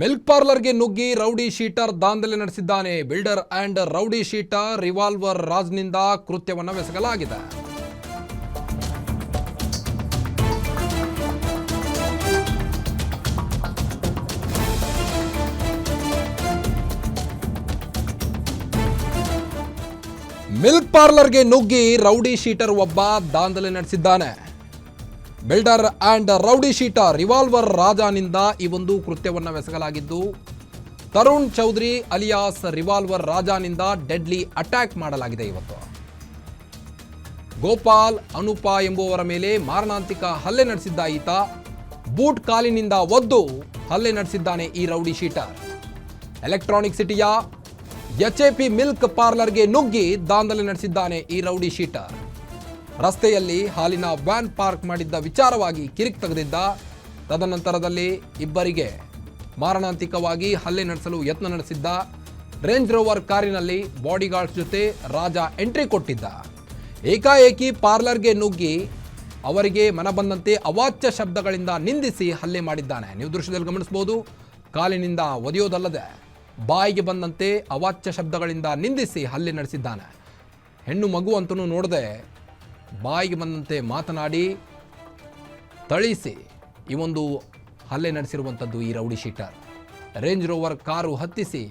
Milk ಪಾರ್ಲರ್ಗೆ ನುಗ್ಗಿ rowdy sheeter ದಾಂಧಲೆ ನಡೆಸಿದ್ದಾನೆ builder and rowdy sheeter revolver ರಾಜ್ನಿಂದ ಕೃತ್ಯವನ್ನು ಬೆಸಗಲಾಗಿದೆ. ಮಿಲ್ಕ್ ಪಾರ್ಲರ್ಗೆ ನುಗ್ಗಿ ರೌಡಿ ಶೀಟರ್ ಒಬ್ಬ ದಾಂಧಲೆ ನಡೆಸಿದ್ದಾನೆ. Builder and rowdy sheeter revolver ರಾಜನಿಂದ ಈ ಒಂದು ಕೃತ್ಯವನ್ನು ಬೆಸಗಲಾಗಿದ್ದು, ತರುಣ್ ಚೌಧರಿ ಅಲಿಯಾಸ್ ರಿವಾಲ್ವರ್ ರಾಜನಿಂದ ಡೆಡ್ಲಿ ಅಟ್ಯಾಕ್ ಮಾಡಲಾಗಿದೆ ಇವತ್ತು. ಗೋಪಾಲ್ ಅನುಪ ಎಂಬುವರ ಮೇಲೆ ಮಾರಣಾಂತಿಕ ಹಲ್ಲೆ ನಡೆಸಿದ್ದ ಈತ, ಬೂಟ್ ಕಾಲಿನಿಂದ ಒದ್ದು ಹಲ್ಲೆ ನಡೆಸಿದ್ದಾನೆ ಈ ರೌಡಿ ಶೀಟರ್. ಎಲೆಕ್ಟ್ರಾನಿಕ್ ಸಿಟಿಯ ಎಚ್ ಎ ಪಿ ಮಿಲ್ಕ್ ಪಾರ್ಲರ್ಗೆ ನುಗ್ಗಿ ದಾಂಧಲೆ ನಡೆಸಿದ್ದಾನೆ ಈ ರೌಡಿ ಶೀಟರ್. ರಸ್ತೆಯಲ್ಲಿ ಹಾಲಿನ ವ್ಯಾನ್ ಪಾರ್ಕ್ ಮಾಡಿದ್ದ ವಿಚಾರವಾಗಿ ಕಿರಿಕ್ ತೆಗೆದಿದ್ದ. ತದನಂತರದಲ್ಲಿ ಇಬ್ಬರಿಗೆ ಮಾರಣಾಂತಿಕವಾಗಿ ಹಲ್ಲೆ ನಡೆಸಲು ಯತ್ನ ನಡೆಸಿದ್ದ. ರೇಂಜ್ ರೋವರ್ ಕಾರಿನಲ್ಲಿ ಬಾಡಿಗಾರ್ಡ್ಸ್ ಜೊತೆ ರಾಜ ಎಂಟ್ರಿ ಕೊಟ್ಟಿದ್ದ. ಏಕಾಏಕಿ ಪಾರ್ಲರ್ಗೆ ನುಗ್ಗಿ ಅವರಿಗೆ ಮನಬಂದಂತೆ ಅವಾಚ್ಯ ಶಬ್ದಗಳಿಂದ ನಿಂದಿಸಿ ಹಲ್ಲೆ ಮಾಡಿದ್ದಾನೆ. ನೀವು ದೃಶ್ಯದಲ್ಲಿ ಗಮನಿಸಬಹುದು, ಕಾಲಿನಿಂದ ಒದೆಯೋದಲ್ಲದೆ ಬಾಯಿಗೆ ಬಂದಂತೆ ಅವಾಚ್ಯ ಶಬ್ದಗಳಿಂದ ನಿಂದಿಸಿ ಹಲ್ಲೆ ನಡೆಸಿದ್ದಾನೆ. ಹೆಣ್ಣು ಮಗು ಅಂತಲೂ ನೋಡದೆ ಬಾಯಿಗೆ ಬಂದಂತೆ ಮಾತನಾಡಿ, ಥಳಿಸಿ. ಈ ಒಂದು ಹಲ್ಲೆ ನಡೆಸಿರುವಂಥದ್ದು ಈ rowdy sheeter. Range Rover car ಹತ್ತಿಸಿ,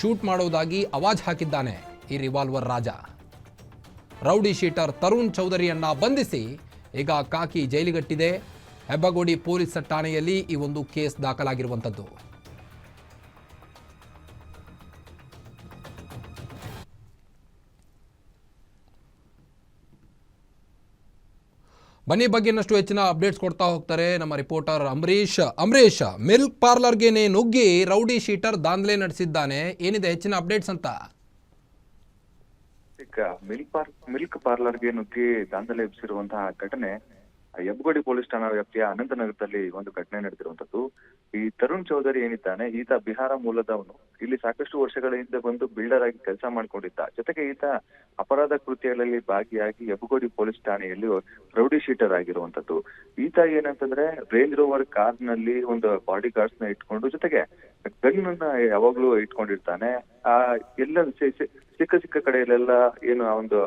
shoot ಮಾಡುವುದಾಗಿ ಅವಾಜ್ ಹಾಕಿದ್ದಾನೆ ಈ revolver Raja. Rowdy sheeter Tarun ಚೌಧರಿಯನ್ನ ಬಂಧಿಸಿ, ಈಗ ಕಾಕಿ ಜೈಲಿಗಟ್ಟಿದೆ. ಹೆಬ್ಬಗೋಡಿ ಪೊಲೀಸ್ ಠಾಣೆಯಲ್ಲಿ ಈ ಒಂದು ಕೇಸ್ ದಾಖಲಾಗಿರುವಂಥದ್ದು ಬನ್ನಿ ಬಗ್ಗೆ ಇನ್ನಷ್ಟು ಹೆಚ್ಚಿನ ಅಪ್ಡೇಟ್ಸ್ ಕೊಡ್ತಾ ಹೋಗ್ತಾರೆ ನಮ್ಮ ರಿಪೋರ್ಟರ್ ಅಂಬರೀಶ್ ಅಂಬರೀಶ್ ಮಿಲ್ಕ್ ಪಾರ್ಲರ್ಗೆನೆ ನುಗ್ಗಿ ರೌಡಿ ಶೀಟರ್ ದಾಂಧಲೆ ನಡೆಸಿದ್ದಾನೆ. ಏನಿದೆ ಹೆಚ್ಚಿನ ಅಪ್ಡೇಟ್ಸ್ ಅಂತ? ಮಿಲ್ಕ್ ಮಿಲ್ಕ್ ಪಾರ್ಲರ್ಗೆ ನುಗ್ಗಿ ದಾಂಧಲೆ ಎಬ್ಸಿರುವಂತಹ ಘಟನೆ ಹೆಬ್ಬಗೋಡಿ ಪೊಲೀಸ್ ಠಾಣಾ ವ್ಯಾಪ್ತಿಯ ಅನಂತನಗರದಲ್ಲಿ ಒಂದು ಘಟನೆ ನಡೆದಿರುವಂತದ್ದು ಈ ತರುಣ್ ಚೌಧರಿ ಏನಿದ್ದಾನೆ, ಈತ ಬಿಹಾರ ಮೂಲದವನು. ಇಲ್ಲಿ ಸಾಕಷ್ಟು ವರ್ಷಗಳ ಹಿಂದೆ ಬಂದು ಬಿಲ್ಡರ್ ಆಗಿ ಕೆಲಸ ಮಾಡ್ಕೊಂಡಿದ್ದ. ಜೊತೆಗೆ ಈತ ಅಪರಾಧ ಕೃತ್ಯಗಳಲ್ಲಿ ಭಾಗಿಯಾಗಿ ಹೆಬ್ಬಗೋಡಿ ಪೊಲೀಸ್ ಠಾಣೆಯಲ್ಲಿ ರೌಡಿ ಶೀಟರ್ ಆಗಿರುವಂತದ್ದು ಈತ ಏನಂತಂದ್ರೆ ರೇಂಜ್ ರೋವರ್ ಕಾರ್ನಲ್ಲಿ ಒಂದು ಬಾಡಿ ಗಾರ್ಡ್ಸ್ನ ಇಟ್ಕೊಂಡು, ಜೊತೆಗೆ ಗನ್ ಅನ್ನ ಯಾವಾಗ್ಲೂ ಇಟ್ಕೊಂಡಿರ್ತಾನೆ. ಆ ಎಲ್ಲ ಸಿಕ್ಕ ಸಿಕ್ಕ ಕಡೆಯಲ್ಲೆಲ್ಲ ಏನು ಒಂದು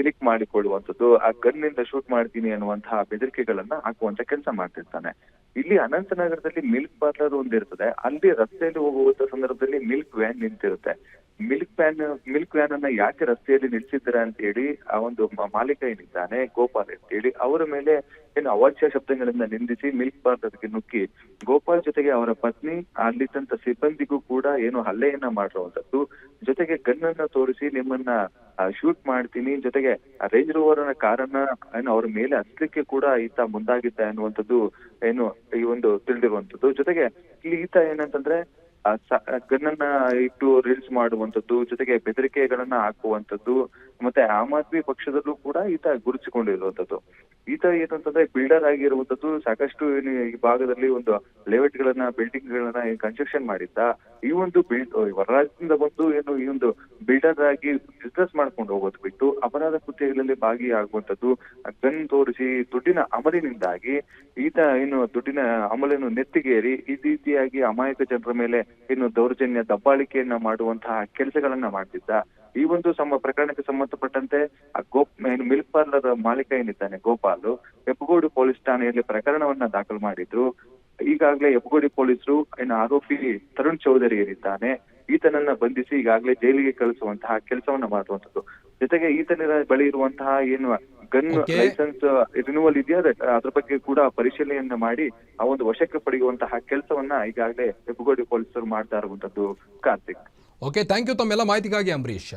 ಕ್ಲಿಕ್ ಮಾಡಿಕೊಳ್ಳುವಂಥದ್ದು ಆ ಗನ್ನಿಂದ ಶೂಟ್ ಮಾಡ್ತೀನಿ ಅನ್ನುವಂತಹ ಬೆದರಿಕೆಗಳನ್ನ ಹಾಕುವಂತ ಕೆಲಸ ಮಾಡ್ತಿರ್ತಾನೆ. ಇಲ್ಲಿ ಅನಂತನಗರದಲ್ಲಿ ಮಿಲ್ಕ್ ಪಾರ್ಲರ್ ಒಂದಿರ್ತದೆ ಅಲ್ಲಿ ರಸ್ತೆಯಲ್ಲಿ ಹೋಗುವಂತ ಸಂದರ್ಭದಲ್ಲಿ ಮಿಲ್ಕ್ ವ್ಯಾನ್ ನಿಂತಿರುತ್ತೆ. ಮಿಲ್ಕ್ ವ್ಯಾನ್ ಮಿಲ್ಕ್ ವ್ಯಾನ್ ಅನ್ನ ಯಾಕೆ ರಸ್ತೆಯಲ್ಲಿ ನಿಲ್ಸಿದ್ದಾರೆ ಅಂತ ಹೇಳಿ ಆ ಒಂದು ಮಾಲೀಕ ಏನಿದ್ದಾನೆ, ಗೋಪಾಲ್ ಅಂತ ಹೇಳಿ ಅವರ ಮೇಲೆ ಏನು ಅವಾಚ್ಯ ಶಬ್ದಗಳಿಂದ ನಿಂದಿಸಿ ಮಿಲ್ಕ್ ಪಾರ್ಲರ್ಗೆ ನುಗ್ಗಿ, ಗೋಪಾಲ್ ಜೊತೆಗೆ ಅವರ ಪತ್ನಿ, ಅಲ್ಲಿದ್ದಂತ ಸಿಬ್ಬಂದಿಗೂ ಕೂಡ ಏನು ಹಲ್ಲೆಯನ್ನ ಮಾಡಿರುವಂತದ್ದು ಜೊತೆಗೆ ಗನ್ನನ್ನ ತೋರಿಸಿ ನಿಮ್ಮನ್ನ ಶೂಟ್ ಮಾಡ್ತೀನಿ, ಜೊತೆಗೆ ರೇಂಜ್ ರೋವರ್ ಕಾರನ್ನ ಏನು ಅವ್ರ ಮೇಲೆ ಹತ್ಲಿಕ್ಕೆ ಕೂಡ ಈತ ಮುಂದಾಗಿದ್ದ ಅನ್ನುವಂಥದ್ದು ಏನು ಈ ಒಂದು ತಿಳಿದಿರುವಂತದ್ದು ಜೊತೆಗೆ ಇಲ್ಲಿ ಈತ ಏನಂತಂದ್ರೆ ಗನ್ನನ್ನ ಇಟ್ಟು ರೀಲ್ಸ್ ಮಾಡುವಂತದ್ದು ಜೊತೆಗೆ ಬೆದರಿಕೆಗಳನ್ನ ಹಾಕುವಂತದ್ದು ಮತ್ತೆ ಆಮ್ ಆದ್ಮಿ ಪಕ್ಷದಲ್ಲೂ ಕೂಡ ಈತ ಗುರುತಿಸಿಕೊಂಡಿರುವಂತದ್ದು ಈತ ಏನಂತಂದ್ರೆ ಬಿಲ್ಡರ್ ಆಗಿರುವಂತದ್ದು ಸಾಕಷ್ಟು ಈ ಭಾಗದಲ್ಲಿ ಒಂದು ಲೇಔಟ್ ಗಳನ್ನ ಬಿಲ್ಡಿಂಗ್ ಗಳನ್ನ ಕನ್ಸ್ಟ್ರಕ್ಷನ್ ಮಾಡಿದ್ದ. ಈ ಒಂದು ಬಿಲ್ಡ್ ಹೊರರಾಜ್ಯದಿಂದ ಬಂದು ಏನು ಈ ಒಂದು ಬಿಲ್ಡರ್ ಆಗಿ ಬಿಸ್ನೆಸ್ ಮಾಡ್ಕೊಂಡು ಹೋಗೋದು ಬಿಟ್ಟು ಅಪರಾಧ ಕೃತ್ಯಗಳಲ್ಲಿ ಭಾಗಿಯಾಗುವಂತದ್ದು ಗನ್ ತೋರಿಸಿ ದುಡ್ಡಿನ ಅಮಲಿನಿಂದಾಗಿ ಈತ ಏನು ದುಡ್ಡಿನ ಅಮಲನ್ನು ನೆತ್ತಿಗೇರಿ ಈ ರೀತಿಯಾಗಿ ಅಮಾಯಕ ಜನರ ಮೇಲೆ ಏನು ದೌರ್ಜನ್ಯ ದಬ್ಬಾಳಿಕೆಯನ್ನ ಮಾಡುವಂತಹ ಕೆಲಸಗಳನ್ನ ಮಾಡ್ತಿದ್ದ. ಈ ಒಂದು ಸಮ ಪ್ರಕರಣಕ್ಕೆ ಸಂಬಂಧಪಟ್ಟಂತೆ ಆ ಗೋಪ್ ಏನು ಮಿಲ್ಕ್ ಪಾರ್ಲರ್ ಮಾಲೀಕ ಏನಿದ್ದಾನೆ ಗೋಪಾಲ್ ಹೆಬ್ಬಗೋಡು ಪೊಲೀಸ್ ಠಾಣೆಯಲ್ಲಿ ಪ್ರಕರಣವನ್ನ ದಾಖಲು ಮಾಡಿದ್ರು. ಈಗಾಗಲೇ ಹೆಬ್ಬಗೋಡಿ ಪೊಲೀಸರು ಏನು ಆರೋಪಿ ತರುಣ್ ಚೌಧರಿ ಏನಿದ್ದಾನೆ ಈತನನ್ನ ಬಂಧಿಸಿ ಈಗಾಗಲೇ ಜೈಲಿಗೆ ಕಳಿಸುವಂತಹ ಕೆಲಸವನ್ನ ಮಾಡುವಂತದ್ದು ಜೊತೆಗೆ ಈತನ ಬಳಿ ಇರುವಂತಹ ಏನು ಗನ್ ಲೈಸೆನ್ಸ್ ರಿನ್ಯೂವಲ್ ಇದೆಯಾ? ಅದ್- ಅದ್ರ ಬಗ್ಗೆ ಕೂಡ ಪರಿಶೀಲನೆಯನ್ನ ಮಾಡಿ ಆ ಒಂದು ವಶಕ್ಕೆ ಪಡೆಯುವಂತಹ ಕೆಲಸವನ್ನ ಈಗಾಗಲೇ ಹೆಬ್ಬಗೋಡಿ ಪೊಲೀಸರು ಮಾಡ್ತಾ ಇರುವಂತದ್ದು ಕಾರ್ತಿಕ್. ಓಕೆ ಥ್ಯಾಂಕ್ ಯು ತಮ್ಮೆಲ್ಲ ಮಾಹಿತಿಗಾಗಿ ಅಂಬರೀಶ್